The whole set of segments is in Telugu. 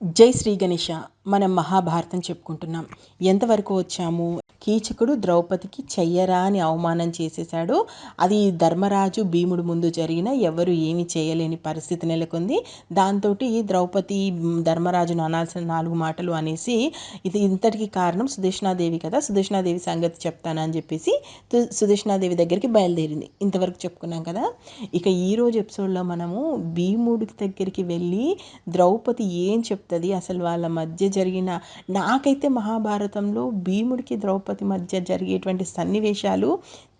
జై శ్రీ గణేష మనం మహాభారతం చెప్పుకుంటున్నాం. ఎంతవరకు వచ్చాము? కీచకుడు ద్రౌపదికి చెయ్యరా అని అవమానం చేసేశాడు. అది ధర్మరాజు భీముడు ముందు జరిగిన ఎవరు ఏమి చేయలేని పరిస్థితి నెలకొంది. దాంతో ద్రౌపది ధర్మరాజును అనాల్సిన నాలుగు మాటలు అనేసి ఇది ఇంతటికి కారణం సుదేష్ణాదేవి కదా. సుదేష్ణాదేవి సంగతి చెప్తానని చెప్పేసి సుదేష్ణాదేవి దగ్గరికి బయలుదేరింది. ఇంతవరకు చెప్పుకున్నాం కదా. ఇక ఈరోజు ఎపిసోడ్లో మనము భీముడికి దగ్గరికి వెళ్ళి ద్రౌపది ఏం చెప్తుంది? అసలు వాళ్ళ మధ్య జరిగిన నాకైతే మహాభారతంలో భీముడికి ద్రౌపది మధ్య జరిగేటువంటి సన్నివేశాలు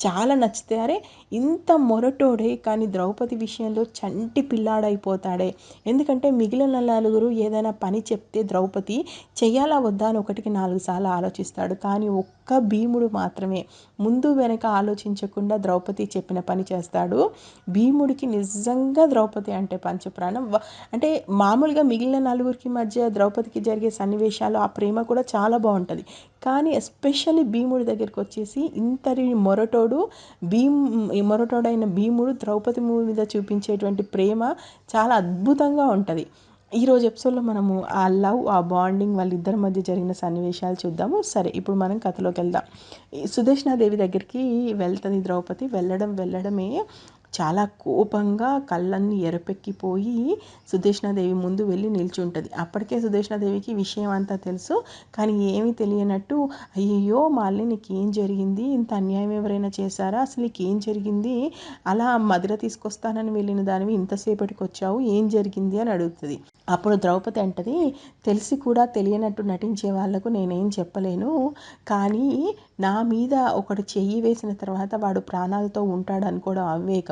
చాలా నచ్చుతాయి అరే ఇంత మొరటోడే కానీ ద్రౌపది విషయంలో చంటి పిల్లాడైపోతాడే. ఎందుకంటే మిగిలిన నలుగురు ఏదైనా పని చెప్తే ద్రౌపది చేయాలా వద్దా అని ఒకటికి నాలుగు సార్లు ఆలోచిస్తాడు. కానీ ఒక్క భీముడు మాత్రమే. ముందు వెనక ఆలోచించకుండా ద్రౌపది చెప్పిన పని చేస్తాడు. భీముడికి నిజంగా ద్రౌపది అంటే పంచప్రాణం. అంటే మామూలుగా మిగిలిన నలుగురికి మధ్య ద్రౌపదికి జరిగే సన్నివేశాలు ఆ ప్రేమ కూడా చాలా బాగుంటుంది. కానీ ఎస్పెషల్లీ భీముడి దగ్గరికి వచ్చేసి ఇంతటి మొరటోడు భీమ్ మొరటోడైన భీముడు ద్రౌపది మీద చూపించేటువంటి ప్రేమ చాలా అద్భుతంగా ఉంటుంది. ఈరోజు ఎపిసోడ్లో మనము ఆ లవ్ ఆ బాండింగ్ వాళ్ళిద్దరి మధ్య జరిగిన సన్నివేశాలు చూద్దాము. సరే ఇప్పుడు మనం కథలోకి వెళ్దాం. సుదర్శనాదేవి దగ్గరికి వెళ్తుంది ద్రౌపది. వెళ్ళడం వెళ్ళడమే చాలా కోపంగా కళ్ళన్నీ ఎరపెక్కిపోయి సుదేష్ణాదేవి ముందు వెళ్ళి నిల్చుంటుంది. అప్పటికే సుదేష్ణాదేవికి విషయం అంతా తెలుసు. కానీ ఏమీ తెలియనట్టు అయ్యో మాల్ని నీకేం జరిగింది? ఇంత అన్యాయం ఎవరైనా చేశారా? అసలు నీకేం జరిగింది? అలా మధుర తీసుకొస్తానని వెళ్ళిన దానివి ఇంతసేపటికి వచ్చావు? ఏం జరిగింది? అని అడుగుతుంది. అప్పుడు ద్రౌపది అంటది తెలిసి కూడా తెలియనట్టు నటించే వాళ్ళకు నేనేం చెప్పలేను. కానీ నా మీద ఒకటి చెయ్యి వేసిన తర్వాత వాడు ప్రాణాలతో ఉంటాడు అనుకోవడం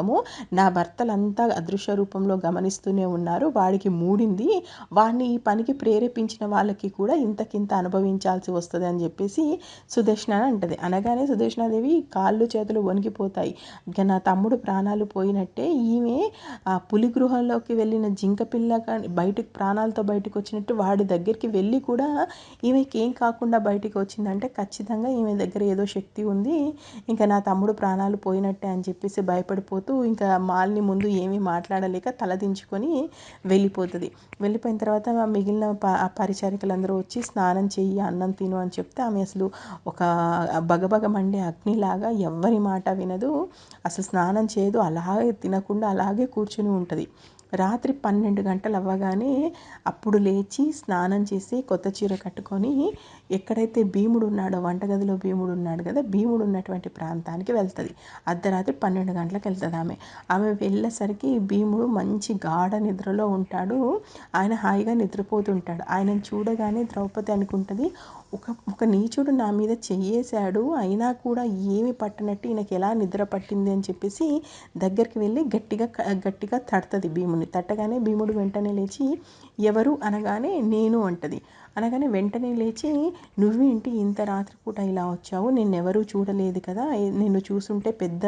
అవివేకము నా భర్తలంతా అదృశ్య రూపంలో గమనిస్తూనే ఉన్నారు. వాడికి మూడింది. వాడిని ఈ పనికి ప్రేరేపించిన వాళ్ళకి కూడా ఇంతకింత అనుభవించాల్సి వస్తుంది అని చెప్పేసి సుదర్శన అంటది. అనగానే సుదర్శనాదేవి కాళ్ళు చేతులు వణికిపోతాయి. ఇంకా నా తమ్ముడు ప్రాణాలు పోయినట్టే ఈమె ఆ పులి గృహంలోకి వెళ్ళిన జింక పిల్ల బయటకు ప్రాణాలతో బయటకు వచ్చినట్టు వాడి దగ్గరికి వెళ్ళి కూడా ఈమెకి ఏం కాకుండా బయటికి వచ్చిందంటే ఖచ్చితంగా ఈమె దగ్గర ఏదో శక్తి ఉంది. ఇంకా నా తమ్ముడు ప్రాణాలు పోయినట్టే అని చెప్పేసి భయపడిపోతూ ఇంకా మాల్ని ముందు ఏమీ మాట్లాడలేక తలదించుకొని వెళ్ళిపోతుంది. వెళ్ళిపోయిన తర్వాత మిగిలిన పరిచారికలందరూ వచ్చి స్నానం చెయ్యి అన్నం తిను అని చెప్తే ఆమె అసలు ఒక బగబగ మండే అగ్నిలాగా ఎవ్వరి మాట వినదు. అసలు స్నానం చేయదు. అలాగే తినకుండా అలాగే కూర్చుని ఉంటుంది. రాత్రి పన్నెండు గంటలు అవ్వగానే అప్పుడు లేచి స్నానం చేసి కొత్త చీర కట్టుకొని ఎక్కడైతే భీముడు ఉన్నాడో వంటగదిలో భీముడు ఉన్నాడు కదా భీముడు ఉన్నటువంటి ప్రాంతానికి వెళ్తుంది. అర్ధరాత్రి పన్నెండు గంటలకు వెళ్తుంది ఆమె. ఆమె వెళ్ళేసరికి భీముడు మంచి గాఢ నిద్రలో ఉంటాడు. ఆయన హాయిగా నిద్రపోతుంటాడు. ఆయనను చూడగానే ద్రౌపది అనుకుంటుంది ఒక ఒక నీచుడు నా మీద చెయ్యేశాడు అయినా కూడా ఏమి పట్టనట్టు ఈయనకి ఎలా నిద్ర పట్టింది అని చెప్పేసి దగ్గరికి వెళ్ళి గట్టిగా గట్టిగా తడుతుంది భీముని తట్టగానే భీముడు వెంటనే లేచి ఎవరు అనగానే నేను అంటది. అనగానే వెంటనే లేచి నువ్వేంటి ఇంత రాత్రిపూట ఇలా వచ్చావు? నిన్నెవరూ చూడలేదు కదా? నిన్ను చూసుంటే పెద్ద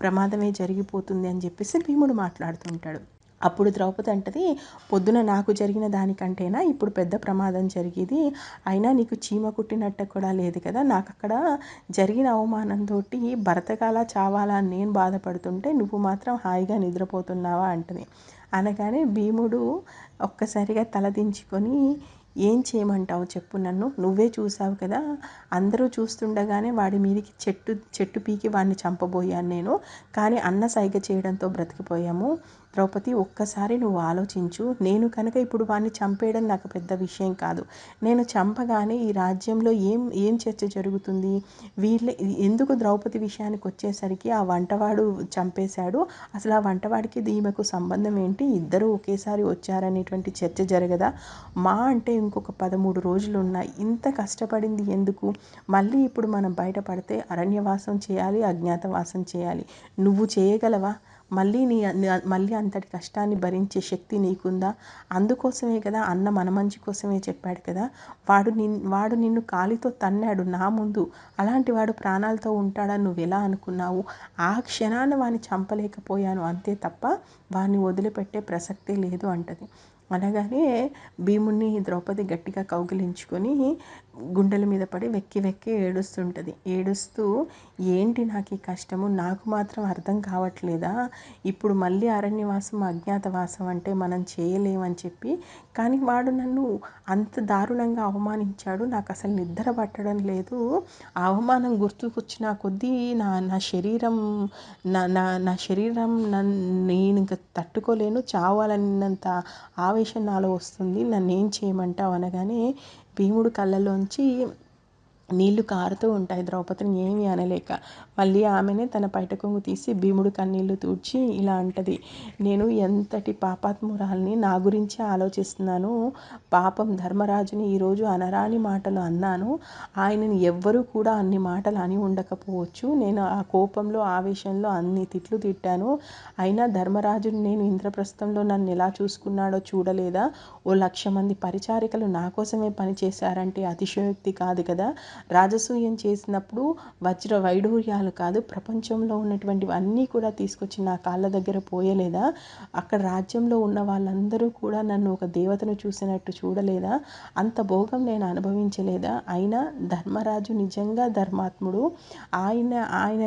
ప్రమాదమే జరిగిపోతుంది అని చెప్పేసి భీముడు మాట్లాడుతుంటాడు అప్పుడు ద్రౌపది అంటది పొద్దున నాకు జరిగిన దానికంటేనా ఇప్పుడు పెద్ద ప్రమాదం జరిగేది? అయినా నీకు చీమ కుట్టినట్టు కూడా లేదు కదా? నాకు అక్కడ జరిగిన అవమానంతో భరతకాల చావాలా అని నేను బాధపడుతుంటే నువ్వు మాత్రం హాయిగా నిద్రపోతున్నావా అంటది. అనగానే భీముడు ఒక్కసారిగా తలదించుకొని ఏం చేయమంటావు చెప్పు నన్ను? నువ్వే చూసావు కదా? అందరూ చూస్తుండగానే వాడి మీదకి చెట్టు చెట్టు పీకి వాడిని చంపబోయాను నేను. కానీ అన్న సైగ చేయడంతో బ్రతికిపోయాము. ద్రౌపది ఒక్కసారి నువ్వు ఆలోచించు. నేను కనుక ఇప్పుడు వాడిని చంపేయడం నాకు పెద్ద విషయం కాదు. నేను చంపగానే ఈ రాజ్యంలో ఏం ఏం చర్చ జరుగుతుంది? వీళ్ళ ఎందుకు ద్రౌపది విషయానికి వచ్చేసరికి ఆ వంటవాడు చంపేశాడు? అసలు ఆ వంటవాడికి ఈమెకు సంబంధం ఏంటి? ఇద్దరు ఒకేసారి వచ్చారనేటువంటి చర్చ జరగదా? మా అంటే ఇంకొక పదమూడు రోజులు ఉన్నాయి ఇంత కష్టపడింది ఎందుకు? మళ్ళీ ఇప్పుడు మనం బయటపడితే అరణ్యవాసం చేయాలి అజ్ఞాతవాసం చేయాలి. నువ్వు చేయగలవా? మళ్ళీ నీ మళ్ళీ అంతటి కష్టాన్ని భరించే శక్తి నీకుందా? అందుకోసమే కదా అన్న మన మంచి కోసమే చెప్పాడు కదా. వాడు నిన్ వాడు నిన్ను కాలితో తన్నాడు నా ముందు. అలాంటి వాడు ప్రాణాలతో ఉంటాడని నువ్వు ఎలా అనుకున్నావు? ఆ క్షణాన్ని వాడిని చంపలేకపోయాను అంతే తప్ప వాడిని వదిలిపెట్టే ప్రసక్తే లేదు అంటది. అనగానే భీముణ్ణి ద్రౌపది గట్టిగా కౌగిలించుకొని గుండెల మీద పడి వెక్కి వెక్కి ఏడుస్తుంటుంది. ఏడుస్తూ ఏంటి నాకు ఈ కష్టము? నాకు మాత్రం అర్థం కావట్లేదా? ఇప్పుడు మళ్ళీ అరణ్యవాసం అజ్ఞాతవాసం అంటే మనం చేయలేమని చెప్పి. కానీ వాడు నన్ను అంత దారుణంగా అవమానించాడు. నాకు అసలు నిద్ర పట్టడం లేదు. అవమానం గుర్తుకొచ్చిన కొద్దీ నా నా శరీరం నా నా నా శరీరం నేను ఇంకా తట్టుకోలేను. చావాలన్నంత ఆవేశం నాలో వస్తుంది. నన్ను ఏం చేయమంటావు? అనగానే భీముడు కళ్ళలోంచి నీళ్ళు కారుతూ ఉంటాయి. ద్రౌపదిని ఏమీ అనలేక మళ్ళీ ఆమెనే తన పైటకొంగు తీసి భీముడు కన్నీళ్ళు తూడ్చి ఇలా అంటది. నేను ఎంతటి పాపాత్మురాల్ని నా గురించే ఆలోచిస్తున్నాను. పాపం ధర్మరాజుని ఈరోజు అనరాని మాటలు అన్నాను. ఆయనని ఎవ్వరూ కూడా అన్ని మాటలు అని ఉండకపోవచ్చు. నేను ఆ కోపంలో ఆవేశంలో అన్ని తిట్లు తిట్టాను. అయినా ధర్మరాజుని నేను ఇంద్రప్రస్థంలో నన్ను ఎలా చూసుకున్నాడో చూడలేదా? ఓ లక్ష మంది పరిచారికలు నా కోసమే పనిచేశారంటే అతిశయోక్తి కాదు కదా. రాజసూయం చేసినప్పుడు వజ్ర వైఢూర్యాలు కాదు ప్రపంచంలో ఉన్నటువంటివన్నీ కూడా తీసుకొచ్చి నా కాళ్ళ దగ్గర పోయలేదా? అక్కడ రాజ్యంలో ఉన్న వాళ్ళందరూ కూడా నన్ను ఒక దేవతను చూసినట్టు చూడలేదా? అంత భోగం నేను అనుభవించలేదా? అయినా ధర్మరాజు నిజంగా ధర్మాత్ముడు. ఆయన ఆయన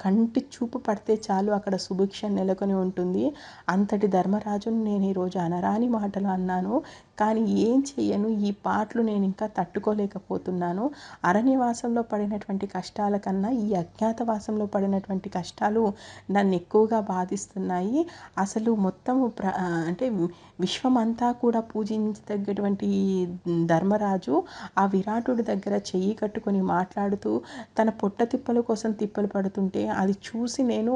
కంటి చూపు పడితే చాలు అక్కడ సుభిక్ష నెలకొని ఉంటుంది. అంతటి ధర్మరాజును నేను ఈరోజు అనరాని మాటలు అన్నాను. కానీ ఏం చెయ్యను? ఈ పాటలు నేను ఇంకా తట్టుకోలేకపోతున్నాను. అరణ్యవాసంలో పడినటువంటి కష్టాల కన్నా ఈ అజ్ఞాతవాసంలో పడినటువంటి కష్టాలు నన్ను ఎక్కువగా బాధిస్తున్నాయి. అసలు మొత్తము ప్ర అంటే విశ్వమంతా కూడా పూజించదగ్గటువంటి ధర్మరాజు ఆ విరాటుడి దగ్గర చెయ్యి కట్టుకొని మాట్లాడుతూ తన పొట్ట తిప్పల కోసం తిప్పలు పడుతుంటే అది చూసి నేను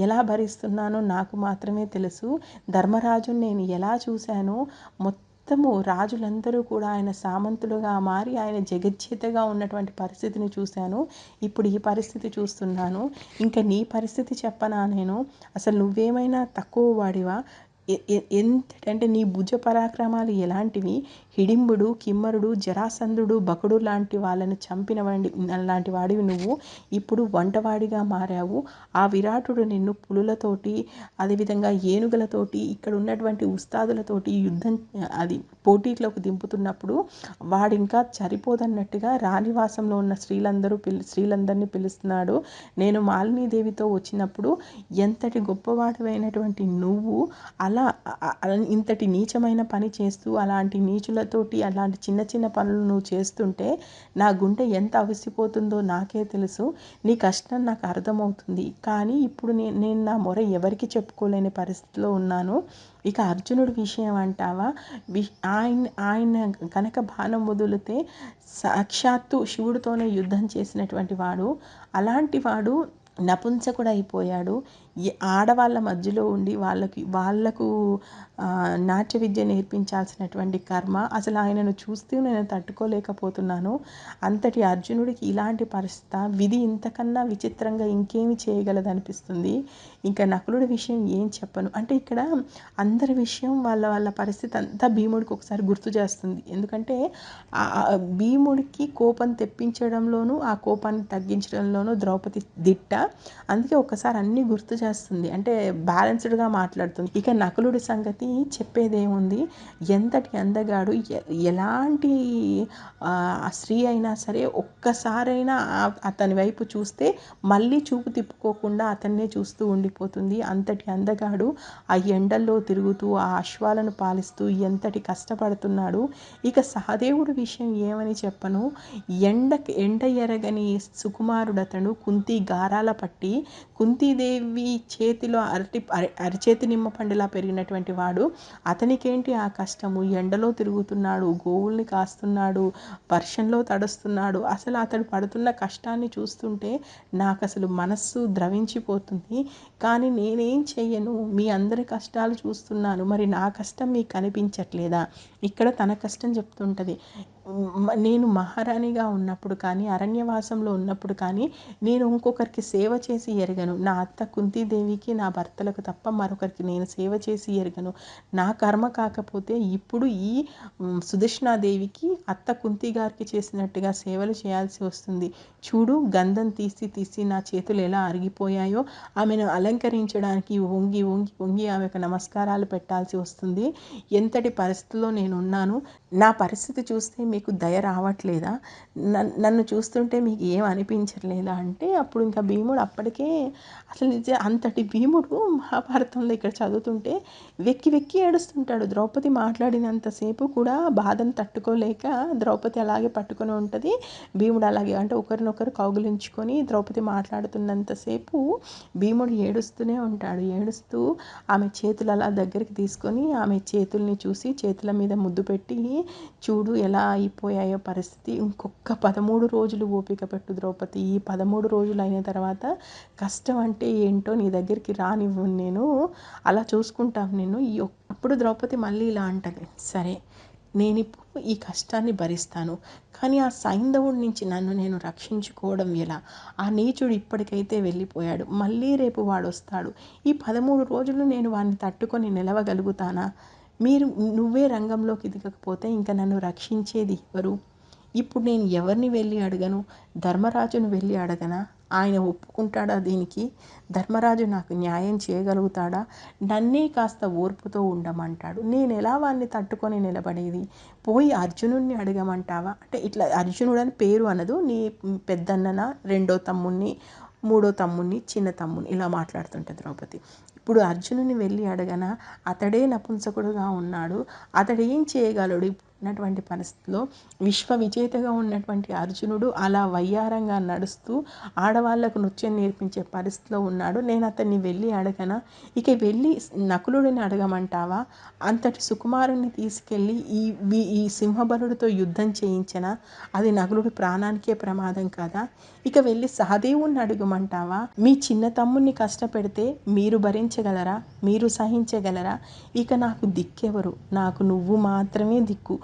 ఎలా భరిస్తున్నానో నాకు మాత్రమే తెలుసు. ధర్మరాజుని నేను ఎలా చూశానో మొత్తం మొత్తము రాజులందరూ కూడా ఆయన సామంతులుగా మారి ఆయన జగజ్జీతగా ఉన్నటువంటి పరిస్థితిని చూశాను. ఇప్పుడు ఈ పరిస్థితి చూస్తున్నాను. ఇంకా నీ పరిస్థితి చెప్పనా నేను? అసలు నువ్వేమైనా తక్కువ వాడివా? ఎంతంటే నీ భుజ పరాక్రమాలు ఎలాంటివి? హిడింబుడు కిమ్మరుడు జరాసంధుడు బకుడు లాంటి వాళ్ళని చంపిన వాడి లాంటి వాడివి నువ్వు. ఇప్పుడు వంటవాడిగా మారావు. ఆ విరాటుడు నిన్ను పులులతోటి అదేవిధంగా ఏనుగులతోటి ఇక్కడ ఉన్నటువంటి ఉస్తాదులతోటి యుద్ధం అది పోటీలోకి దింపుతున్నప్పుడు వాడు ఇంకా రాణివాసంలో ఉన్న స్త్రీలందరూ పిలి స్త్రీలందరినీ పిలుస్తున్నాడు. నేను మాలినీదేవితో వచ్చినప్పుడు ఎంతటి గొప్పవాడివైనటువంటి నువ్వు అలా ఇంతటి నీచమైన పని చేస్తూ అలాంటి నీచులతోటి అలాంటి చిన్న చిన్న పనులు నువ్వు చేస్తుంటే నా గుండె ఎంత అవిసిపోతుందో నాకే తెలుసు. నీ కష్టం నాకు అర్థమవుతుంది. కానీ ఇప్పుడు నేను నేను నా మొర ఎవరికి చెప్పుకోలేని పరిస్థితిలో ఉన్నాను. ఇక అర్జునుడి విషయం అంటావా? వి ఆయన ఆయన కనుక బాణం వదిలితే సాక్షాత్తు శివుడితోనే యుద్ధం చేసినటువంటి వాడు. అలాంటి వాడు నపుంసకుడైపోయాడు. అయిపోయాడు ఆడవాళ్ళ మధ్యలో ఉండి వాళ్ళకి వాళ్ళకు నాట్య విద్య నేర్పించాల్సినటువంటి కర్మ అసలు ఆయనను చూస్తూ నేను తట్టుకోలేకపోతున్నాను. అంతటి అర్జునుడికి ఇలాంటి పరిస్థితి విధి ఇంతకన్నా విచిత్రంగా ఇంకేమి చేయగలదనిపిస్తుంది. ఇంకా నకులుడి విషయం ఏం చెప్పను? అంటే ఇక్కడ అందరి విషయం వాళ్ళ వాళ్ళ పరిస్థితి అంతా భీముడికి ఒకసారి గుర్తు చేస్తుంది. ఎందుకంటే భీముడికి కోపం తెప్పించడంలోనూ ఆ కోపాన్ని తగ్గించడంలోనూ ద్రౌపది దిట్ట. అందుకే ఒకసారి అన్నీ గుర్తు చేస్తుంది అంటే బ్యాలెన్స్డ్గా మాట్లాడుతుంది. ఇక నకులుడి సంగతి చెప్పేదేముంది? ఎంతటి అందగాడు ఎలాంటి స్త్రీ అయినా సరే ఒక్కసారైనా అతని వైపు చూస్తే మళ్ళీ చూపు తిప్పుకోకుండా అతన్నే చూస్తూ ఉండిపోతుంది. అంతటి అందగాడు ఆ ఎండల్లో తిరుగుతూ ఆ అశ్వాలను పాలిస్తూ ఎంతటి కష్టపడుతున్నాడు? ఇక సహదేవుడి విషయం ఏమని చెప్పను? ఎండ ఎండ ఎరగని సుకుమారుడు అతడు కుంతి గారాల పట్టి కుంతీదేవి చేతిలో అరటి అరిచేతి నిమ్మ పండులా పెరిగినటువంటి వాడు అతనికేంటి ఆ కష్టము? ఎండలో తిరుగుతున్నాడు గోవుల్ని కాస్తున్నాడు వర్షంలో తడుస్తున్నాడు. అసలు అతడు పడుతున్న కష్టాన్ని చూస్తుంటే నాకు అసలు మనస్సు ద్రవించిపోతుంది. కానీ నేనేం చెయ్యను? మీ అందరి కష్టాలు చూస్తున్నాను. మరి నా కష్టం మీకు కనిపించట్లేదా? ఇక్కడ తన కష్టం చెప్తుంటుంది. నేను మహారాణిగా ఉన్నప్పుడు కానీ అరణ్యవాసంలో ఉన్నప్పుడు కానీ నేను ఇంకొకరికి సేవ చేసి ఎరగను. నా అత్త కుంతీదేవికి నా భర్తలకు తప్ప మరొకరికి నేను సేవ చేసి ఎరగను. నా కర్మ కాకపోతే ఇప్పుడు ఈ సుదర్శనాదేవికి అత్త కుంతి గారికి చేసినట్టుగా సేవలు చేయాల్సి వస్తుంది. చూడు గంధం తీసి తీసి నా చేతులు ఎలా అరిగిపోయాయో. ఆమెను అలంకరించడానికి వంగి వంగి వంగి ఆమెకు నమస్కారాలు పెట్టాల్సి వస్తుంది. ఎంతటి పరిస్థితిలో నేను ఉన్నాను నా పరిస్థితి చూస్తే మీకు మీకు దయ రావట్లేదా? నన్ను చూస్తుంటే మీకు ఏం అనిపించట్లేదా? అంటే అప్పుడు ఇంకా భీముడు అప్పటికే అసలు నిజ అంతటి భీముడు మహాభారతంలో ఇక్కడ చదువుతుంటే వెక్కి వెక్కి ఏడుస్తుంటాడు. ద్రౌపది మాట్లాడినంతసేపు కూడా బాధను తట్టుకోలేక ద్రౌపది అలాగే పట్టుకొని ఉంటుంది. భీముడు అలాగే అంటే ఒకరినొకరు కౌగులించుకొని ద్రౌపది మాట్లాడుతున్నంతసేపు భీముడు ఏడుస్తూనే ఉంటాడు. ఏడుస్తూ ఆమె చేతులు అలా దగ్గరికి తీసుకొని ఆమె చేతుల్ని చూసి చేతుల మీద ముద్దు పెట్టి చూడు ఎలా అయిపోయాయో పరిస్థితి. ఇంకొక పదమూడు రోజులు ఓపిక పెట్టు ద్రౌపది. ఈ పదమూడు రోజులు అయిన తర్వాత కష్టం అంటే ఏంటో నీ దగ్గరికి రానివ్వు నేను. అలా చూసుకుంటాను నేను. ఈ అప్పుడు ద్రౌపది మళ్ళీ ఇలా అంటది. సరే నేను ఇప్పుడు ఈ కష్టాన్ని భరిస్తాను. కానీ ఆ సైంధవుడి నుంచి నన్ను నేను రక్షించుకోవడం ఎలా? ఆ నీచుడు ఇప్పటికైతే వెళ్ళిపోయాడు. మళ్ళీ రేపు వాడు వస్తాడు ఈ పదమూడు రోజులు నేను వాడిని తట్టుకొని నిలవగలుగుతానా? మీరు నువ్వే రంగంలోకి దిగకపోతే ఇంకా నన్ను రక్షించేది ఎవరు? ఇప్పుడు నేను ఎవరిని వెళ్ళి అడగను? ధర్మరాజును వెళ్ళి అడగనా? ఆయన ఒప్పుకుంటాడా దీనికి? ధర్మరాజు నాకు న్యాయం చేయగలుగుతాడా? నన్నే కాస్త ఓర్పుతో ఉండమంటాడు. నేను ఎలా వాడిని తట్టుకొని నిలబడేది? పోయి అర్జునుడిని అడగమంటావా? అంటే ఇట్లా అర్జునుడు అని పేరు అనదు. నీ పెద్దన్నన రెండో తమ్ముణ్ణి మూడో తమ్ముణ్ణి చిన్న తమ్ముని ఇలా మాట్లాడుతుంటే ద్రౌపది. ఇప్పుడు అర్జునుని వెళ్ళి అడగన? అతడే నపుంసకుడుగా ఉన్నాడు. అతడు ఏం చేయగలడు? ఉన్నటువంటి పరిస్థితిలో విశ్వ విజేతగా ఉన్నటువంటి అర్జునుడు అలా వయ్యారంగా నడుస్తూ ఆడవాళ్ళకు నృత్యం నేర్పించే పరిస్థితిలో ఉన్నాడు. నేను అతన్ని వెళ్ళి అడగనా? ఇక వెళ్ళి నకులుడిని అడగమంటావా? అంతటి సుకుమారుని తీసుకెళ్ళి ఈ ఈ సింహబలుడితో యుద్ధం చేయించిన? అది నకులుడి ప్రాణానికే ప్రమాదం కదా? ఇక వెళ్ళి సహదేవుణ్ణి అడగమంటావా? మీ చిన్న తమ్ముణ్ణి కష్టపెడితే మీరు భరించగలరా? మీరు సహించగలరా? ఇక నాకు దిక్కెవరు. నాకు నువ్వు మాత్రమే దిక్కు.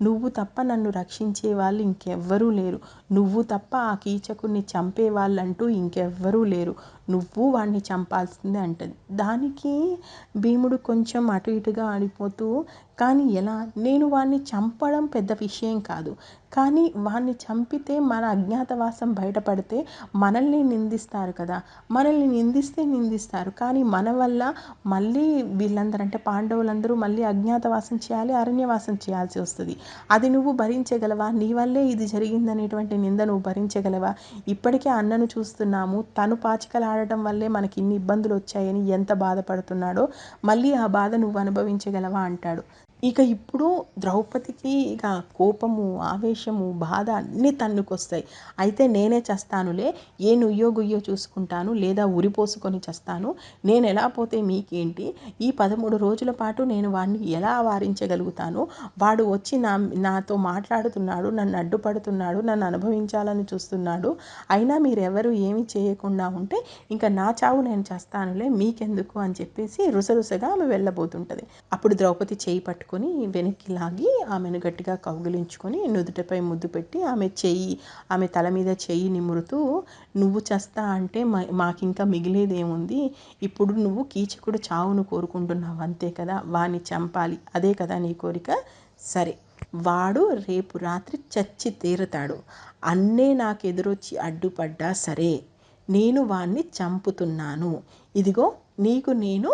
నువ్వు తప్ప నన్ను రక్షించే వాళ్ళు ఇంకెవ్వరూ లేరు. నువ్వు తప్ప ఆ కీచకుడిని చంపే వాళ్ళంటూ ఇంకెవ్వరూ లేరు. నువ్వు వాడిని చంపాల్సిందే అంటది. దానికి భీముడు కొంచెం అటు ఇటుగా ఆడిపోతూ కానీ ఎలా? నేను వాడిని చంపడం పెద్ద విషయం కాదు. కానీ వాడిని చంపితే మన అజ్ఞాతవాసం బయటపడితే మనల్ని నిందిస్తారు కదా. మనల్ని నిందిస్తే నిందిస్తారు. కానీ మన వల్ల మళ్ళీ వీళ్ళందరూ అంటే పాండవులందరూ మళ్ళీ అజ్ఞాతవాసం చేయాలి అరణ్యవాసం చేయాల్సి వస్తుంది. అది నువ్వు భరించగలవా? నీ వల్లే ఇది జరిగిందనేటువంటి నింద నువ్వు భరించగలవా? ఇప్పటికే అన్నను చూస్తున్నాము. తను పాచికలాడటం వల్లే మనకి ఇన్ని ఇబ్బందులు వచ్చాయని ఎంత బాధపడుతున్నాడో మళ్ళీ ఆ బాధ నువ్వు అనుభవించగలవా అంటాడు. ఇక ఇప్పుడు ద్రౌపదికి ఇక కోపము ఆవేశము బాధ అన్నీ తన్నుకొస్తాయి. అయితే నేనే చస్తానులే ఏ నుయ్యో గుయ్యో చూసుకుంటాను లేదా ఉరిపోసుకొని చస్తాను నేను ఎలా పోతే మీకేంటి? ఈ పదమూడు రోజుల పాటు నేను వాడిని ఎలా వారించగలుగుతాను వాడు వచ్చి నా నాతో మాట్లాడుతున్నాడు నన్ను అడ్డుపడుతున్నాడు నన్ను అనుభవించాలని చూస్తున్నాడు. అయినా మీరెవరు ఏమి చేయకుండా ఉంటే ఇంకా నా చావు నేను చేస్తానులే మీకెందుకు? అని చెప్పేసి రుసరుసగా ఆమె వెళ్ళబోతుంటుంది. అప్పుడు ద్రౌపది చేయి పట్టుకు పట్టుకొని వెనక్కి లాగి ఆమెను గట్టిగా కౌగిలించుకొని నుదుటపై ముద్దు పెట్టి ఆమె చెయ్యి ఆమె తల మీద చెయ్యి నిమురుతూ నువ్వు చేస్తా అంటే మా మాకింకా మిగిలేదేముంది? ఇప్పుడు నువ్వు కీచకుడు చావును కోరుకుంటున్నావు అంతే కదా? వాణ్ణి చంపాలి అదే కదా నీ కోరిక? సరే వాడు రేపు రాత్రి చచ్చి తీరుతాడు. అన్నే నాకు ఎదురొచ్చి అడ్డుపడ్డా సరే నేను వాణ్ణి చంపుతున్నాను. ఇదిగో నీకు నేను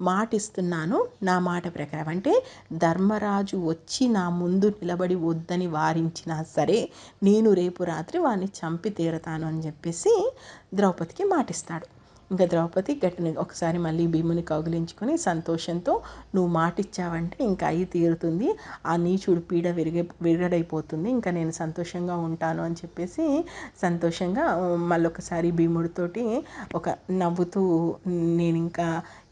మాటిస్తున్నాను నా మాట ప్రకారం. అంటే ధర్మరాజు వచ్చి నా ముందు నిలబడి వద్దని వారించినా సరే నేను రేపు రాత్రి వాడిని చంపి తీరతాను అని చెప్పేసి ద్రౌపదికి మాటిస్తాడు. ఇంకా ద్రౌపది గట్టిని ఒకసారి మళ్ళీ భీముని కౌగిలించుకొని సంతోషంతో నువ్వు మాటిచ్చావంటే ఇంకా అయి తీరుతుంది. ఆ నీచుడు పీడ విరిగే విరగడైపోతుంది. ఇంకా నేను సంతోషంగా ఉంటాను అని చెప్పేసి సంతోషంగా మళ్ళొకసారి భీముడితోటి ఒక నవ్వుతూ నేను ఇంకా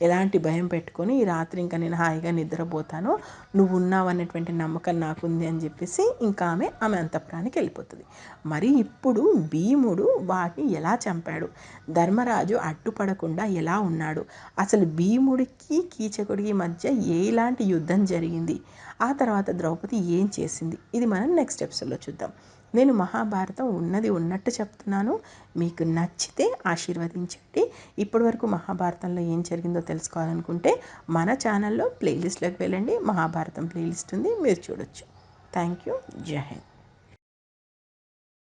ఎలాంటి భయం పెట్టుకొని ఈ రాత్రి ఇంకా నేను హాయిగా నిద్రపోతాను. నువ్వు ఉన్నావు అనేటువంటి నమ్మకం నాకుంది అని చెప్పేసి ఇంకా ఆమె ఆమె అంతఃపురానికి వెళ్ళిపోతుంది. మరి ఇప్పుడు భీముడు వాటిని ఎలా చంపాడు? ధర్మరాజు అడ్డుపడకుండా ఎలా ఉన్నాడు? అసలు భీముడికి కీచకుడికి మధ్య ఎలాంటి యుద్ధం జరిగింది? ఆ తర్వాత ద్రౌపది ఏం చేసింది? ఇది మనం నెక్స్ట్ ఎపిసోడ్లో చూద్దాం. నేను మహాభారతం ఉన్నది ఉన్నట్టు చెప్తున్నాను. మీకు నచ్చితే ఆశీర్వదించండి. ఇప్పటి వరకు మహాభారతంలో ఏం జరిగిందో తెలుసుకోవాలనుకుంటే మన ఛానల్లో ప్లేలిస్ట్లోకి వెళ్ళండి. మహాభారతం ప్లేలిస్ట్ ఉంది. మీరు చూడొచ్చు. Thank you. జై హింద్.